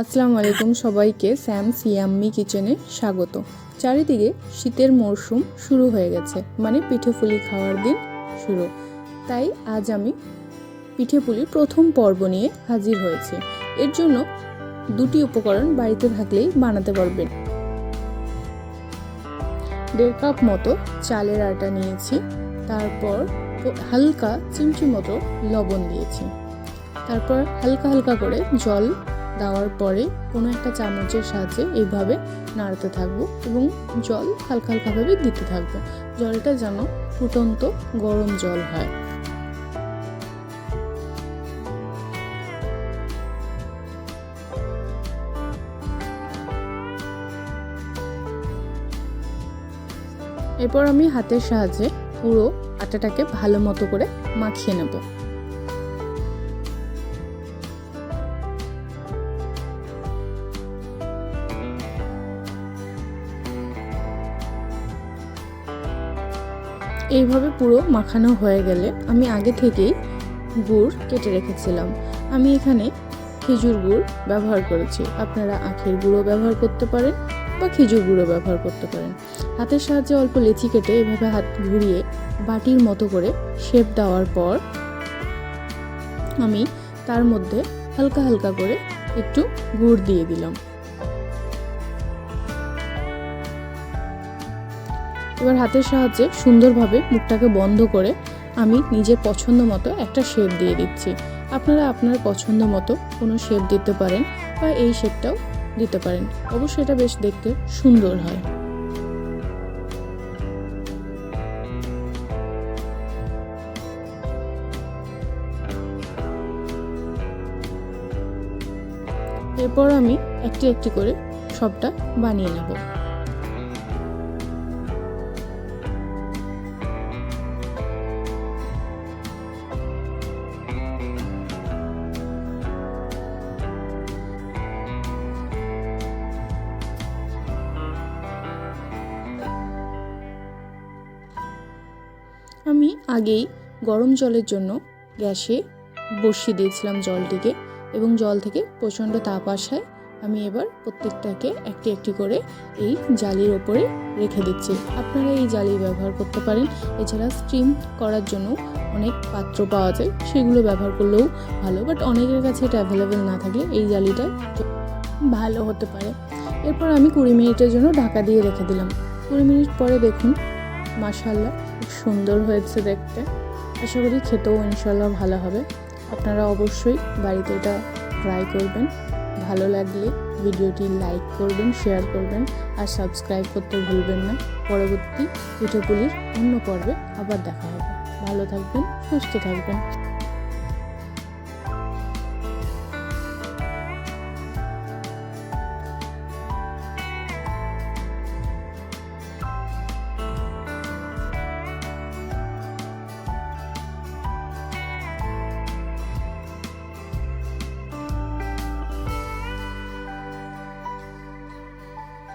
আসসালামু আলাইকুম সবাইকে স্যাম সিয়াম্মি কিচেনে স্বাগত। চারিদিকে শীতের মরশুম শুরু হয়ে গেছে মানে পিঠেপুলি খাওয়ার দিন শুরু। তাই আজ আমি পিঠেপুলির প্রথম পর্ব নিয়ে হাজির হয়েছি। এর জন্য দুটি উপকরণ বাড়িতে থাকলেই বানাতে পারবেন। দেড় কাপ মতো চালের আটা নিয়েছি, তারপর হালকা চিমচি মতো লবণ দিয়েছি। তারপর হালকা হালকা করে জল দেওয়ার পরে কোনো একটা চামচের সাহায্যে এইভাবে নাড়তে থাকব এবং জল হালকা হালকাভাবে দিতে থাকব। জলটা যেন ফুটন্ত গরম জল হয়। এরপর আমি হাতের সাহায্যে পুরো আটাটাকে ভালো মতো করে মাখিয়ে নেব। এইভাবে পুরো মাখানো হয়ে গেলে আমি আগে থেকেই গুড় কেটে রেখেছিলাম। আমি এখানে খেজুর গুড় ব্যবহার করেছি। আপনারা আখের গুঁড়ো ব্যবহার করতে পারেন বা খেজুর গুঁড়ো ব্যবহার করতে পারেন। হাতের সাহায্যে অল্প লেচি কেটে এভাবে হাত ঘুরিয়ে বাটির মতো করে শেপ দেওয়ার পর আমি তার মধ্যে হালকা হালকা করে একটু গুড় দিয়ে দিলাম। এবার হাতের সাহায্যে সুন্দরভাবে মুখটাকে বন্ধ করে আমি নিজের পছন্দ মতো একটা শেপ দিয়ে দিচ্ছি। আপনারা আপনার পছন্দ মতো কোনো শেপ দিতে পারেন বা এই শেপটাও দিতে পারেন। অবশ্যই এটা বেশ দেখতে সুন্দর হয়। এরপর আমি একটি একটি করে সবটা বানিয়ে নেব। আমি আগেই গরম জলের জন্য গ্যাসে বসিয়ে দিয়েছিলাম জলটিকে এবং জল থেকে প্রচণ্ড তাপ আসায় আমি এবার প্রত্যেকটাকে একটি একটি করে এই জালির ওপরে রেখে দিচ্ছি। আপনারা এই জালি ব্যবহার করতে পারেন। এছাড়া স্টিম করার জন্য অনেক পাত্র পাওয়া যায়। সেগুলো ব্যবহার করলেও ভালো। বাট অনেকের কাছে এটা অ্যাভেলেবেল না থাকলে এই জালিটা ভালো হতে পারে। এরপর আমি কুড়ি মিনিটের জন্য ঢাকা দিয়ে রেখে দিলাম। কুড়ি মিনিট পরে দেখুন মাশাল্লাহ খুব সুন্দর হয়েছে দেখতে। আশা করি খেতেও ইনশাল্লাহ ভালো হবে। আপনারা অবশ্যই বাড়িতে এটা ট্রাই করবেন। ভালো লাগলে ভিডিওটি লাইক করবেন শেয়ার করবেন আর সাবস্ক্রাইব করতে ভুলবেন না। পরবর্তী পিঠেপুলির অন্য পর্বে আবার দেখা হবে। ভালো থাকবেন, সুস্থ থাকবেন।